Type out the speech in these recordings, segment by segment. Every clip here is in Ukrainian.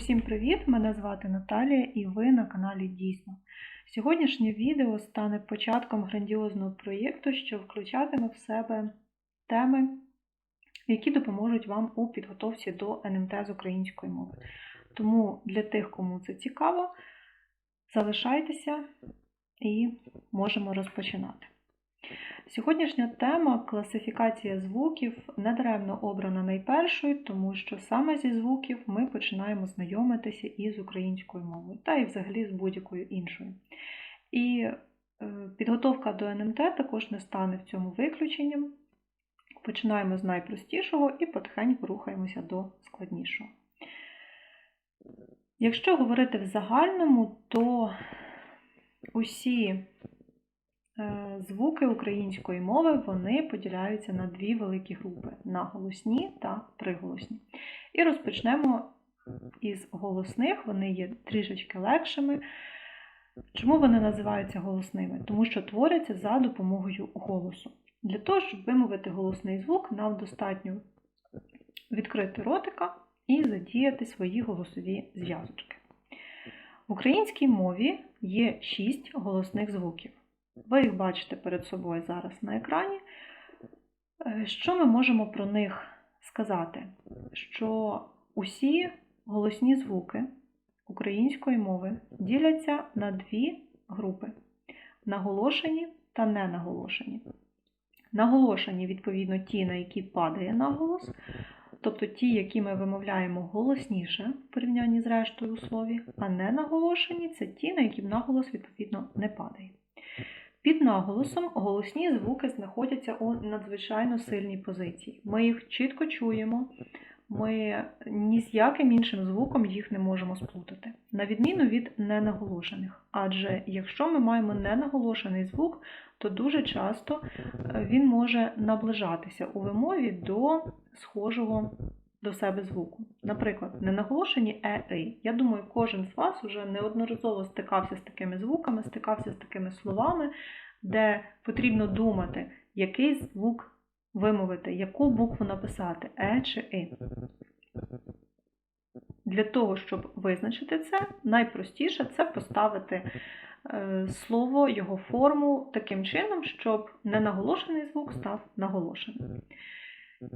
Усім привіт! Мене звати Наталія і ви на каналі Дійсно. Сьогоднішнє відео стане початком грандіозного проєкту, що включатиме в себе теми, які допоможуть вам у підготовці до НМТ з української мови. Тому для тих, кому це цікаво, залишайтеся і можемо розпочинати. Сьогоднішня тема класифікація звуків недаремно обрана найпершою, тому що саме зі звуків ми починаємо знайомитися із українською мовою, та і взагалі з будь-якою іншою. І е, підготовка до НМТ також не стане в цьому виключенням. Починаємо з найпростішого і потихеньку рухаємося до складнішого. Якщо говорити в загальному, то усі звуки української мови вони поділяються на дві великі групи на голосні та приголосні. І розпочнемо із голосних, вони є трішечки легшими. Чому вони називаються голосними? Тому що творяться за допомогою голосу. Для того, щоб вимовити голосний звук, нам достатньо відкрити ротика і задіяти свої голосові зв'язочки. В українській мові є шість голосних звуків. Ви їх бачите перед собою зараз на екрані. Е, що ми можемо про них сказати? Що усі голосні звуки української мови діляться на дві групи: наголошені та ненаголошені. Наголошені, відповідно, ті, на які падає наголос, тобто ті, які ми вимовляємо голосніше в порівнянні з рештою у слові, а ненаголошені це ті, на які наголос, відповідно, не падає. Під наголосом голосні звуки знаходяться у надзвичайно сильній позиції. Ми їх чітко чуємо, ми ні з яким іншим звуком їх не можемо сплутати, на відміну від ненаголошених. Адже якщо ми маємо ненаголошений звук, то дуже часто е, він може наближатися у вимові до схожого до себе звуку. Наприклад, ненаголошені е и. Я думаю, кожен з вас вже неодноразово стикався з такими звуками, стикався з такими словами, де потрібно думати, який звук вимовити, яку букву написати е чи и. Для того, щоб визначити це, найпростіше це поставити е, слово, його форму таким чином, щоб ненаголошений звук став наголошеним.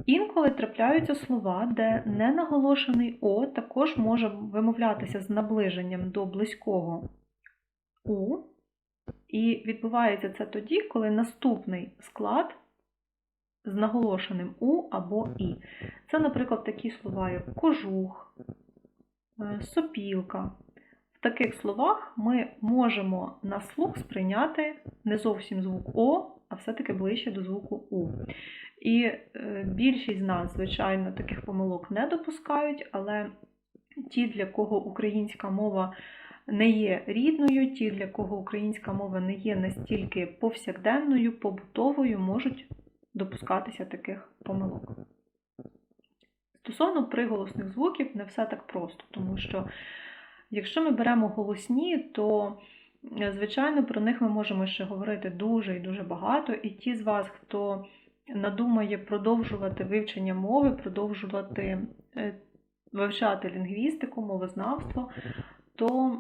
Інколи трапляються слова, де ненаголошений О також може вимовлятися з наближенням до близького У. І відбувається це тоді, коли наступний склад з наголошеним У або І. Це, наприклад, такі слова, як кожух, е, сопілка. Таких словах ми можемо на слух сприйняти не зовсім звук О, а все-таки ближче до звуку У. І е, більшість з нас, звичайно, таких помилок не допускають, але ті, для кого українська мова не є рідною, ті, для кого українська мова не є настільки повсякденною, побутовою, можуть допускатися таких помилок. Стосовно приголосних звуків, не все так просто, тому що якщо ми беремо голосні, то Звичайно, про них ми можемо ще говорити дуже і дуже багато, і ті з вас, хто надумає продовжувати вивчення мови, продовжувати е, вивчати лінгвістику, мовознавство, то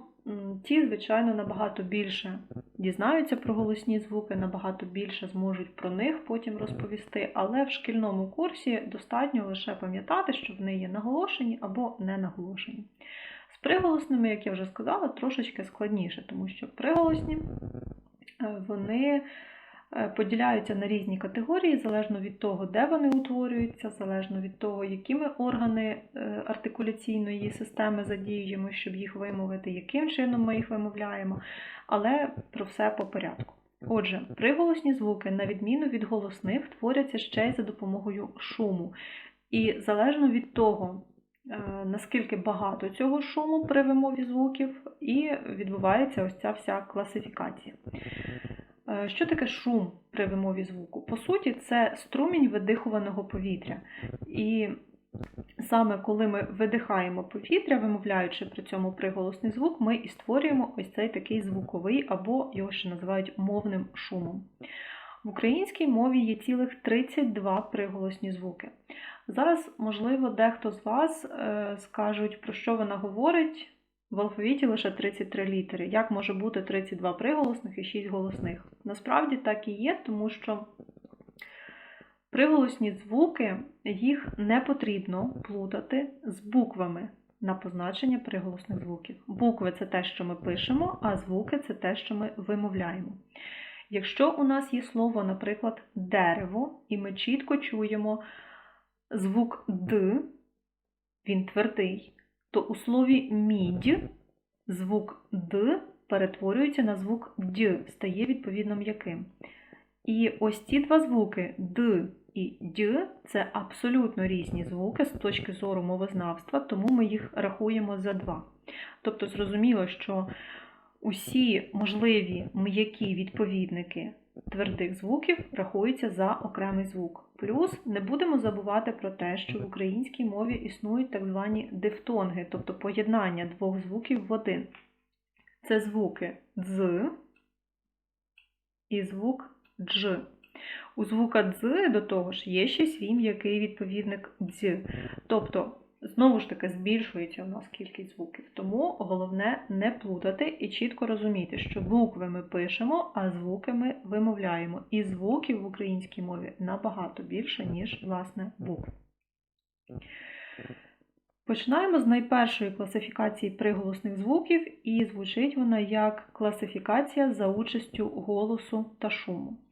ті, звичайно, набагато більше дізнаються про голосні звуки, набагато більше зможуть про них потім розповісти, але в шкільному курсі достатньо лише пам'ятати, що вони є наголошені або не наголошені. Приголосними, як я вже сказала, трошечки складніше, тому що приголосні е, вони е, поділяються на різні категорії, залежно від того, де вони утворюються, залежно від того, які ми органи е, артикуляційної системи задіюємо, щоб їх вимовити, яким чином ми їх вимовляємо, але про все по порядку. Отже, приголосні звуки, на відміну від голосних, творяться ще й за допомогою шуму. І залежно від того, наскільки багато цього шуму при вимові звуків, і відбувається ось ця вся класифікація. Е, що таке шум при вимові звуку? По суті, це струмінь видихуваного повітря. І саме коли ми видихаємо повітря, вимовляючи при цьому приголосний звук, ми і створюємо ось цей такий звуковий, або його ще називають мовним шумом. В українській мові є цілих 32 приголосні звуки. Зараз, можливо, дехто з вас е, скажуть, про що вона говорить. В алфавіті лише 33 літери. Як може бути 32 приголосних і 6 голосних? Насправді так і є, тому що приголосні звуки їх не потрібно плутати з буквами на позначення приголосних звуків. Букви це те, що ми пишемо, а звуки це те, що ми вимовляємо. Якщо у нас є слово, наприклад, дерево, і ми чітко чуємо звук Д, він твердий, то у слові мідь звук Д перетворюється на звук Д, стає відповідно м'яким. І ось ці два звуки Д і Д це абсолютно різні звуки з точки зору мовознавства, тому ми їх рахуємо за два. Тобто, зрозуміло, що усі можливі м'які відповідники твердих звуків рахуються за окремий звук. Плюс не будемо забувати про те, що в українській мові існують так звані дифтонги, тобто поєднання двох звуків в один. Це звуки дз і звук дж. У звука дз до того ж є ще свій м'який відповідник дз. Тобто, знову ж таки, збільшується у нас кількість звуків. Тому головне не плутати і чітко розуміти, що букви ми пишемо, а звуки ми вимовляємо. І звуків в українській мові набагато більше, ніж, власне, букв. Починаємо з найпершої класифікації приголосних звуків, і звучить вона як класифікація за участю голосу та шуму.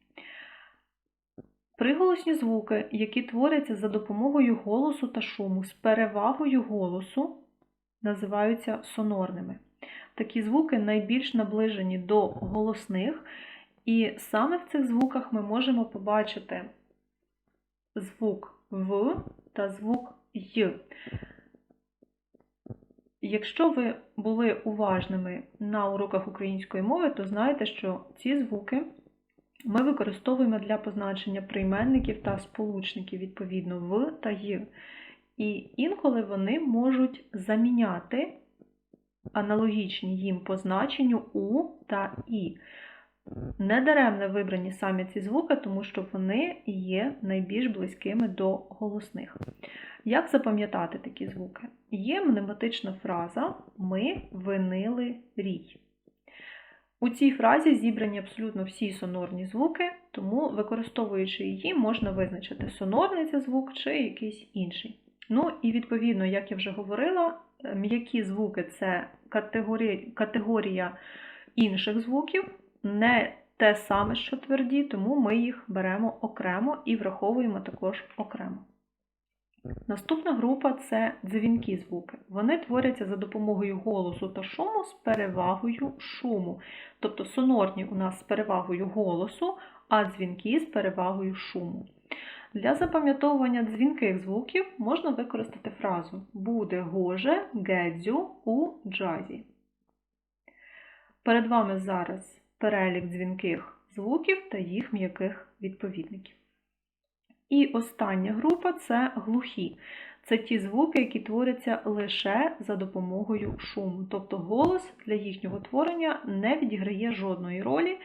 Приголосні звуки, які творяться за допомогою голосу та шуму з перевагою голосу, називаються сонорними. Такі звуки найбільш наближені до голосних, і саме в цих звуках ми можемо побачити звук В та звук Й. Якщо ви були уважними на уроках української мови, то знаєте, що ці звуки ми використовуємо для позначення прийменників та сполучників, відповідно, в та й. І інколи вони можуть заміняти аналогічні їм позначенню у та і. Недаремно вибрані саме ці звуки, тому що вони є найбільш близькими до голосних. Як запам'ятати такі звуки? Є мнематична фраза Ми винили рій. У цій фразі зібрані абсолютно всі сонорні звуки, тому, використовуючи її, можна визначити, сонорний це звук чи якийсь інший. Ну і відповідно, як я вже говорила, м'які звуки це категорія, категорія інших звуків, не те саме, що тверді, тому ми їх беремо окремо і враховуємо також окремо. Наступна група це дзвінкі звуки. Вони творяться за допомогою голосу та шуму з перевагою шуму. Тобто сонорні у нас з перевагою голосу, а дзвінки з перевагою шуму. Для запам'ятовування дзвінких звуків можна використати фразу Буде гоже гедзю у джазі. Перед вами зараз перелік дзвінких звуків та їх м'яких відповідників. І остання група це глухі. Це ті звуки, які творяться лише за допомогою шуму. Тобто голос для їхнього творення не відіграє жодної ролі. Е,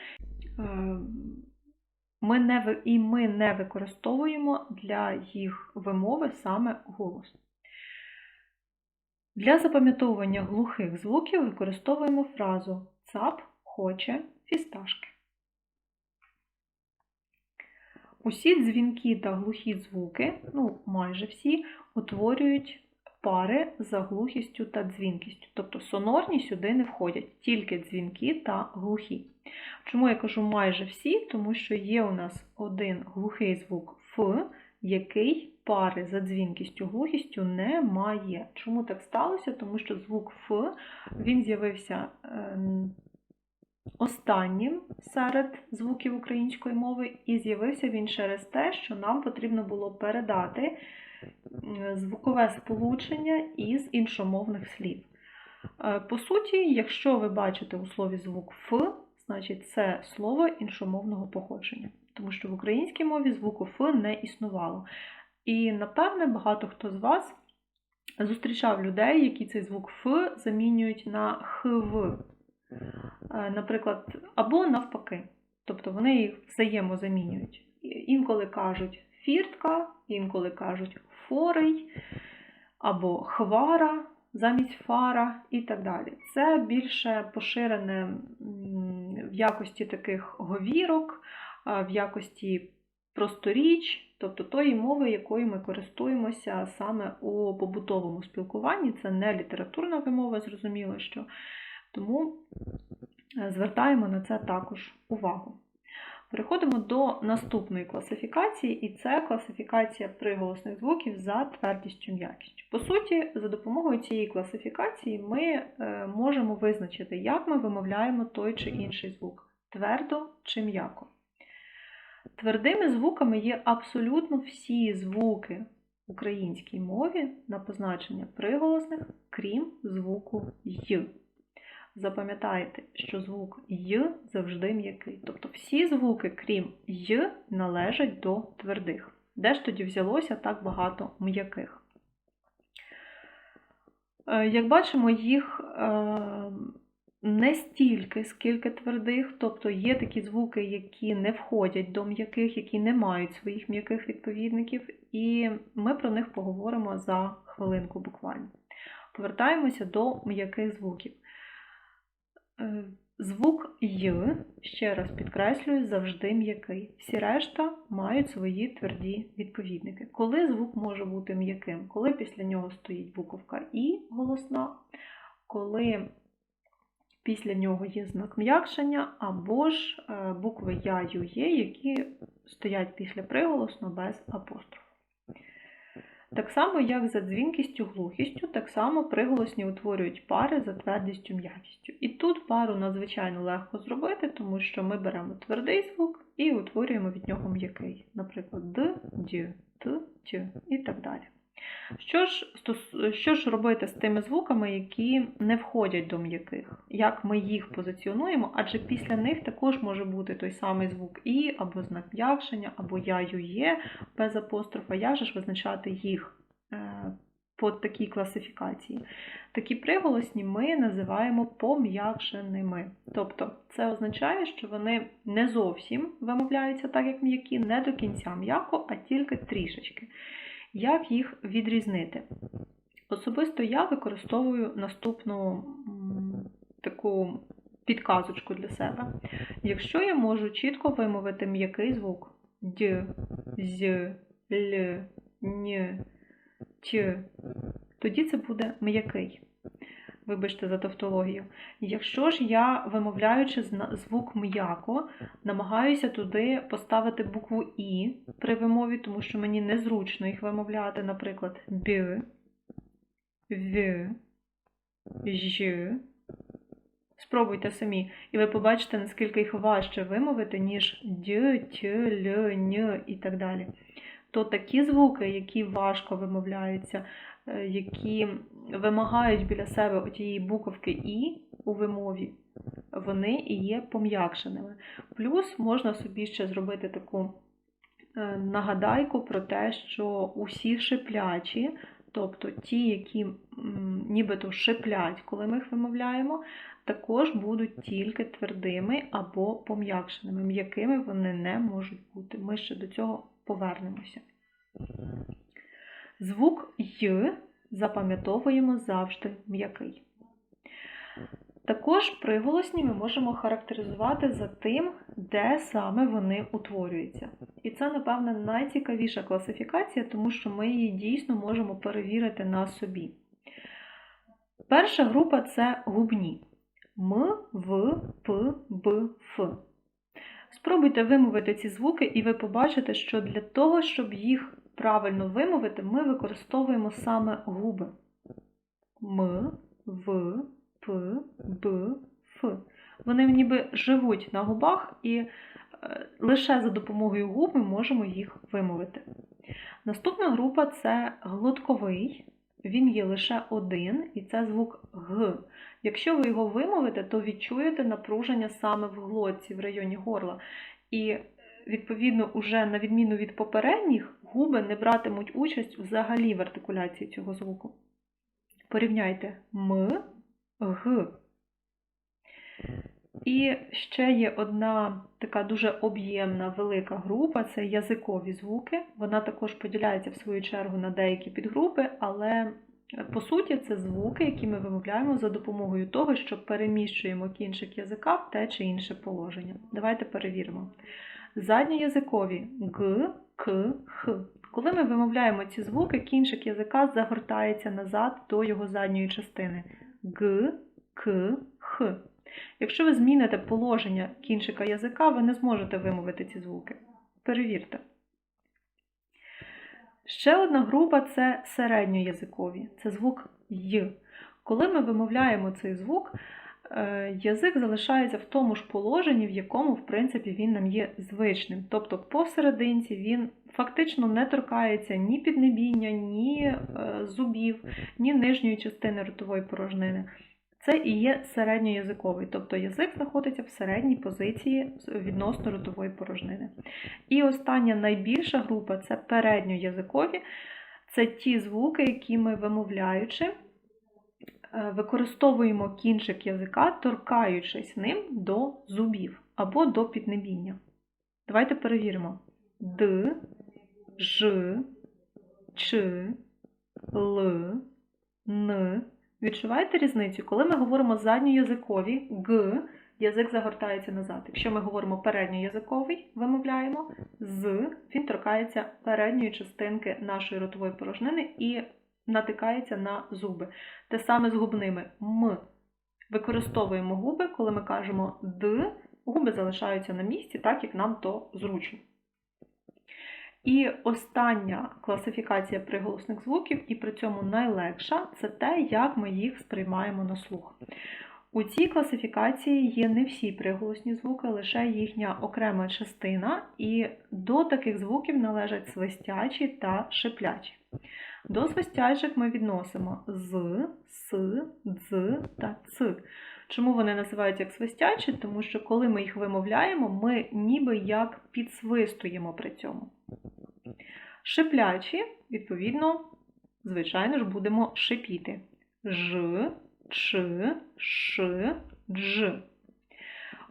ми не, І ми не використовуємо для їх вимови саме голос. Для запам'ятовування глухих звуків використовуємо фразу цап хоче фісташки. Усі дзвінки та глухі звуки, ну майже всі, утворюють пари за глухістю та дзвінкістю. Тобто сонорні сюди не входять, тільки дзвінки та глухі. Чому я кажу майже всі? Тому що є у нас один глухий звук Ф, який пари за дзвінкістю глухістю не має. Чому так сталося? Тому що звук Ф він з'явився ем, останнім серед звуків української мови, і з'явився він через те, що нам потрібно було передати звукове сполучення із іншомовних слів. Е, по суті, якщо ви бачите у слові звук Ф, значить це слово іншомовного походження, тому що в українській мові звуку Ф не існувало. І, напевне, багато хто з вас зустрічав людей, які цей звук Ф замінюють на ХВ. Е, наприклад, або навпаки. Тобто вони їх взаємозамінюють. Інколи кажуть фіртка, інколи кажуть форий або хвара замість фара і так далі. Це більше поширене в якості таких говірок, в якості просторіч, тобто тої мови, якою ми користуємося саме у побутовому спілкуванні. Це не літературна вимова, зрозуміло, що тому е, звертаємо на це також увагу. Переходимо до наступної класифікації, і це класифікація приголосних звуків за твердістю м'якістю. По суті, за допомогою цієї класифікації ми е, можемо визначити, як ми вимовляємо той чи інший звук твердо чи м'яко. Твердими звуками є абсолютно всі звуки в українській мові на позначення приголосних, крім звуку й. Запам'ятайте, що звук й завжди м'який. Тобто всі звуки, крім й, належать до твердих. Де ж тоді взялося так багато м'яких? Е, Як бачимо, їх е, не стільки, скільки твердих, тобто є такі звуки, які не входять до м'яких, які не мають своїх м'яких відповідників, і ми про них поговоримо за хвилинку буквально. Повертаємося до м'яких звуків. Е, Звук Й, ще раз підкреслюю, завжди м'який. Всі решта мають свої тверді відповідники. Коли звук може бути м'яким? Коли після нього стоїть буковка І голосна, коли після нього є знак м'якшення, або ж е, букви Я, Ю, Є, які стоять після приголосно без апострофу. Так само, як за дзвінкістю, глухістю, так само приголосні утворюють пари за твердістю м'якістю. І тут пару надзвичайно легко зробити, тому що ми беремо твердий звук і утворюємо від нього м'який. Наприклад, д, д, т, т і так далі. Що ж, що ж робити з тими звуками, які не входять до м'яких? Як ми їх позиціонуємо? Адже після них також може бути той самий звук І, або знак м'якшення, або я, ю, є без апострофа. Як же ж визначати їх е, по такій класифікації? Такі приголосні ми називаємо пом'якшеними. Тобто це означає, що вони не зовсім вимовляються так, як м'які, не до кінця м'яко, а тільки трішечки. Як їх відрізнити? Особисто я використовую наступну таку підказочку для себе. Якщо я можу чітко вимовити м'який звук д, з, л, н, т, тоді це буде м'який. Вибачте за тавтологію. Якщо ж я, вимовляючи звук м'яко, намагаюся туди поставити букву І при вимові, тому що мені незручно їх вимовляти, наприклад, б, в, ж. Спробуйте самі, і ви побачите, наскільки їх важче вимовити, ніж д, т, л, н і так далі. То такі звуки, які важко вимовляються, е, які вимагають біля себе отієї буковки І у вимові, вони і є пом'якшеними. Плюс можна собі ще зробити таку е, нагадайку про те, що усі шиплячі, тобто ті, які нібито шиплять, коли ми їх вимовляємо, також будуть тільки твердими або пом'якшеними. М'якими вони не можуть бути. Ми ще до цього повернемося. Звук Й запам'ятовуємо завжди м'який. Також приголосні ми можемо характеризувати за тим, де саме вони утворюються. І це, напевне, найцікавіша класифікація, тому що ми її дійсно можемо перевірити на собі. Перша група це губні М, В, П, Б, Ф. Спробуйте вимовити ці звуки, і ви побачите, що для того, щоб їх правильно вимовити, ми використовуємо саме губи. М, В, П, Б, Ф. Вони ніби живуть на губах, і е, лише за допомогою губ ми можемо їх вимовити. Наступна група це глотковий. Він є лише один, і це звук Г. Якщо ви його вимовите, то відчуєте напруження саме в глотці, в районі горла. І, відповідно, уже на відміну від попередніх, губи не братимуть участь взагалі в артикуляції цього звуку. Порівняйте М, Г. І ще є одна така дуже об'ємна велика група це язикові звуки. Вона також поділяється в свою чергу на деякі підгрупи, але е, по суті це звуки, які ми вимовляємо за допомогою того, що переміщуємо кінчик язика в те чи інше положення. Давайте перевіримо. Задньоязикові г, к, х. Коли ми вимовляємо ці звуки, кінчик язика загортається назад до його задньої частини г, к, х. Якщо ви зміните положення кінчика язика, ви не зможете вимовити ці звуки. Перевірте. Ще одна група це середньоязикові. Це звук й. Коли ми вимовляємо цей звук, язик залишається в тому ж положенні, в якому, в принципі, він нам є звичним. Тобто посерединці він фактично не торкається ні піднебіння, ні е, зубів, ні нижньої частини ротової порожнини. Це і є середньоязиковий, тобто язик знаходиться в середній позиції відносно ротової порожнини. І остання найбільша група це передньоязикові. Це ті звуки, які ми вимовляючи, е, використовуємо кінчик язика, торкаючись ним до зубів або до піднебіння. Давайте перевіримо: Д, Ж, Ч, Л, Н. Відчуваєте різницю? Коли ми говоримо задньоязикові г, язик загортається назад. Якщо ми говоримо передньоязиковий, вимовляємо з, він торкається передньої частинки нашої ротової порожнини і натикається на зуби. Те саме з губними м. Використовуємо губи, коли ми кажемо д, губи залишаються на місці, так як нам то зручно. І остання класифікація приголосних звуків, і при цьому найлегша, це те, як ми їх сприймаємо на слух. У цій класифікації є не всі приголосні звуки, лише їхня окрема частина, і до таких звуків належать свистячі та шиплячі. До свистячих ми відносимо з, с, дз та ц. Чому вони називаються як свистячі? Тому що коли ми їх вимовляємо, ми ніби як підсвистуємо при цьому. Шиплячі, відповідно, звичайно ж, будемо шипіти. Ж, Ч, Ш, Дж.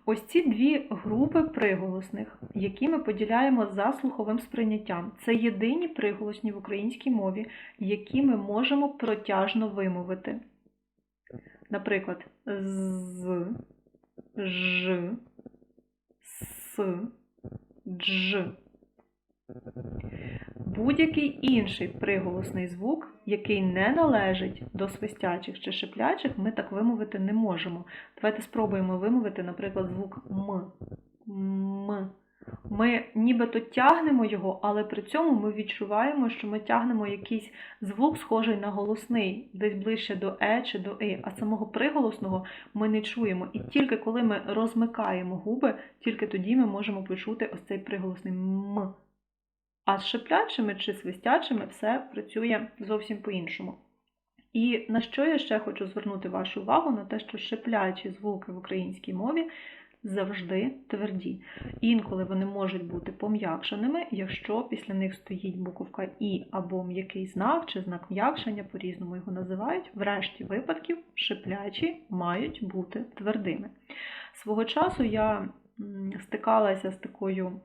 Ось ці дві групи приголосних, які ми поділяємо за слуховим сприйняттям. Це єдині приголосні в українській мові, які ми можемо протяжно вимовити. Наприклад, з, ж, с, дж. Будь-який інший приголосний звук, який не належить до свистячих чи шиплячих, ми так вимовити не можемо. Давайте спробуємо вимовити, наприклад, звук М. М. Ми нібито тягнемо його, але при цьому ми відчуваємо, що ми тягнемо якийсь звук, схожий на голосний, десь ближче до Е чи до И, а самого приголосного ми не чуємо. І тільки коли ми розмикаємо губи, тільки тоді ми можемо почути ось цей приголосний М. А з шиплячими чи свистячими все працює зовсім по-іншому. І на що я ще хочу звернути вашу увагу на те, що шиплячі звуки в українській мові завжди тверді. Інколи вони можуть бути пом'якшеними, якщо після них стоїть буковка І або м'який знак, чи знак м'якшення, по-різному його називають. Врешті випадків шиплячі мають бути твердими. Свого часу я стикалася з такою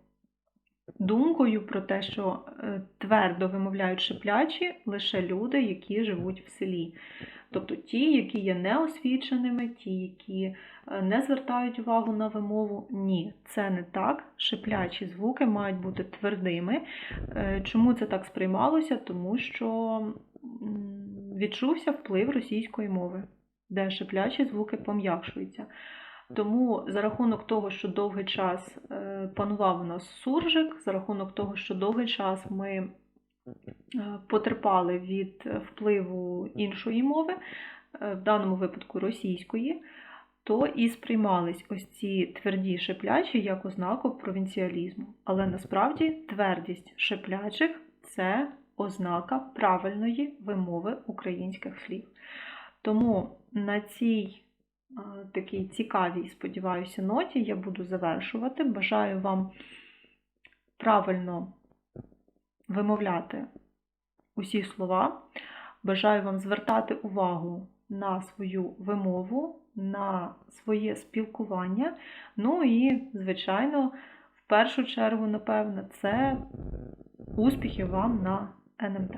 думкою про те, що е, твердо вимовляють шиплячі лише люди, які живуть в селі. Тобто ті, які є неосвіченими, ті, які е, не звертають увагу на вимову, ні, це не так. Шиплячі звуки мають бути твердими. Е, чому це так сприймалося? Тому що відчувся вплив російської мови, де шиплячі звуки пом'якшуються. Тому за рахунок того, що довгий час е, панував у нас суржик, за рахунок того, що довгий час ми е, потерпали від впливу іншої мови, е, в даному випадку російської, то і сприймались ось ці тверді шиплячі як ознаку провінціалізму. Але насправді твердість шиплячих це ознака правильної вимови українських слів. Тому на цій такій цікавій, сподіваюся, ноті я буду завершувати. Бажаю вам правильно вимовляти усі слова. Бажаю вам звертати увагу на свою вимову, на своє спілкування. Ну і, звичайно, в першу чергу, напевно, це успіхів вам на НМТ.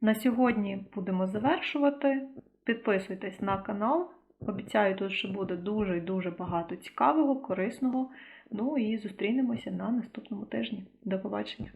На сьогодні будемо завершувати. Підписуйтесь на канал. Обіцяю, тут ще буде дуже і дуже багато цікавого, корисного. Ну і зустрінемося на наступному тижні. До побачення!